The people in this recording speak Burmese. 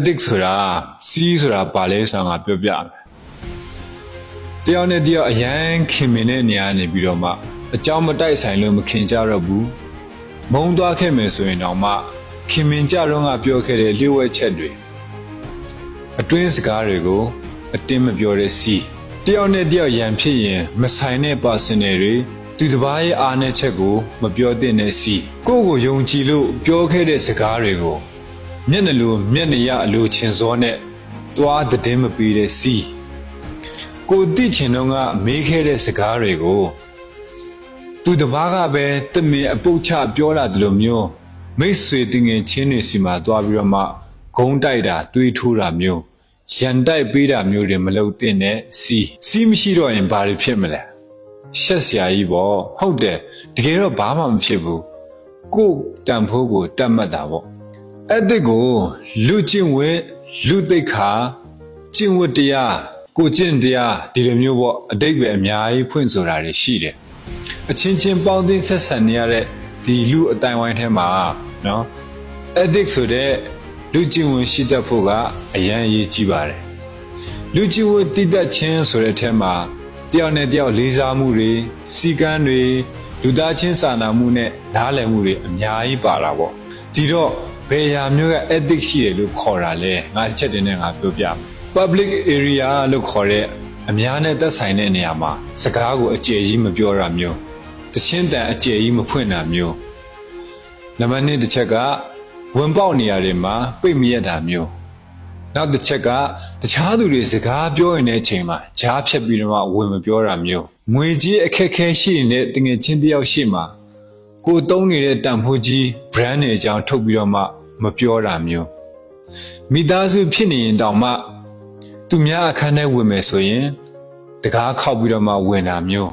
ethic ဆိုတာစီးဆိုတာဘာလဲဆိုတာငါပြောပြမယ်တယောက်နဲ့တယောက်အရန်ခင်မင်တဲ့နေရာနေပြီးတော့မှအကြောင်းမတိုက်ဆိုင်လို့မခင်ကြတော့ဘူးမုံသွားခဲ့မယ်ဆိုရင်တော့မှခင်မင်ကြတော့ငါပြောခဲ့တဲ့လျှို့ဝှက်ချက်တွေအတွင်းစကားတွေကိုအတင်းမပြောတဲ့စီးတယောက်နဲ့တယောက်ရန်ဖြစ်ရင်မဆိုင်တဲ့ personal တွေသူတစ်ပါးရဲ့အားနည်းချက်ကို မပြောသင့်တဲ့စီးကိုယ့်ကိုယုံကြည်လို့ပြောခဲ့တဲ့စကားတွေကို မျက်နှာလိုမျက်နှာရအလိုချင်စောနဲ့သွားတဲ့တင်းမပြီးတဲ့စီကိုတိချင်တော့ကမေးခဲ့တဲ့စကားတွေကိုသူတစ်ပါးကပဲတမင်အပုတ်ချပြောတာတလို့မျိုးမိတ်ဆွေတင်ငယ်ချင်းတွေစီမှာသွားပြီးတော့မှဂုံးတိုက်တာတွေးထိုးတာမျိုးရန်တိုက်ပေးတာမျိုးတွေမလုပ်သင့်တဲ့စီစီမရှိတော့ရင်ဘာတွေဖြစ်မလဲရှက်စရာကြီးပေါ့ဟုတ်တယ်တကယ်တော့ဘာမှမဖြစ်ဘူးကိုယ်တန်ဖိုးကိုတတ်မှတ်တာပေါ့ အဲ့ဒီကိုလူကျင့်ဝတ်လူသိက္ခာကျင့်ဝတ်တရားကိုကျင့်တရားဒီလိုမျိုးပေါ့အတိတ်ပဲအများကြီးဖွင့်ဆိုတာတွေရှိတယ်အချင်းချင်းပေါင်းသင်းဆက်ဆံနေရတဲ့ဒီလူအတိုင်းဝိုင်းထဲမှာနော် ethic ဆိုတဲ့လူကျင့်ဝတ်ရှိတတ်ဖို့ကအရန်အရေးကြီးပါတယ်လူကျင့်ဝတ်တည်တတ်ခြင်းဆိုတဲ့အထက်မှာတယောက်နဲ့တယောက်လေးစားမှုတွေစီကံတွေလူသားချင်းစာနာမှုနဲ့နားလည်မှုတွေအများကြီးပါတာပေါ့ဒီတော့ ဘယ်ရာမျိုးက ethic ရှိတယ်လို့ခေါ်တာလဲငါအချက်တင်နဲ့ငါပြောပြမယ် public area လို့ခေါ်တဲ့အများနဲ့သက်ဆိုင်တဲ့နေရာမှာစကားကိုအကျယ်ကြီးမပြောတာမျိုးတချင်းတန်အကျယ်ကြီးမဖွင့်တာမျိုးနံပါတ်1တစ်ချက်ကဝင်ပေါက်နေရာတွေမှာပိတ်မရက်တာမျိုးနောက်တစ်ချက်ကတခြားသူတွေစကားပြောရင်တဲ့အချိန်မှာကြားဖြတ်ပြီးတော့မှဝင်မပြောတာမျိုးငွေကြီးအခက်ခဲရှိနေတဲ့တငယ်ချင်းတစ်ယောက်ရှိမှာ ကိုသုံးနေတဲ့တန်ဖိုးကြီး brand တွေအကြောင်းထုတ်ပြီးတော့မှမပြောတာမျိုးမိသားစုဖြစ်နေရင်တောင်မှသူများအခန်းထဲဝင်မယ်ဆိုရင်တကားခောက်ပြီးတော့မှဝင်တာမျိုး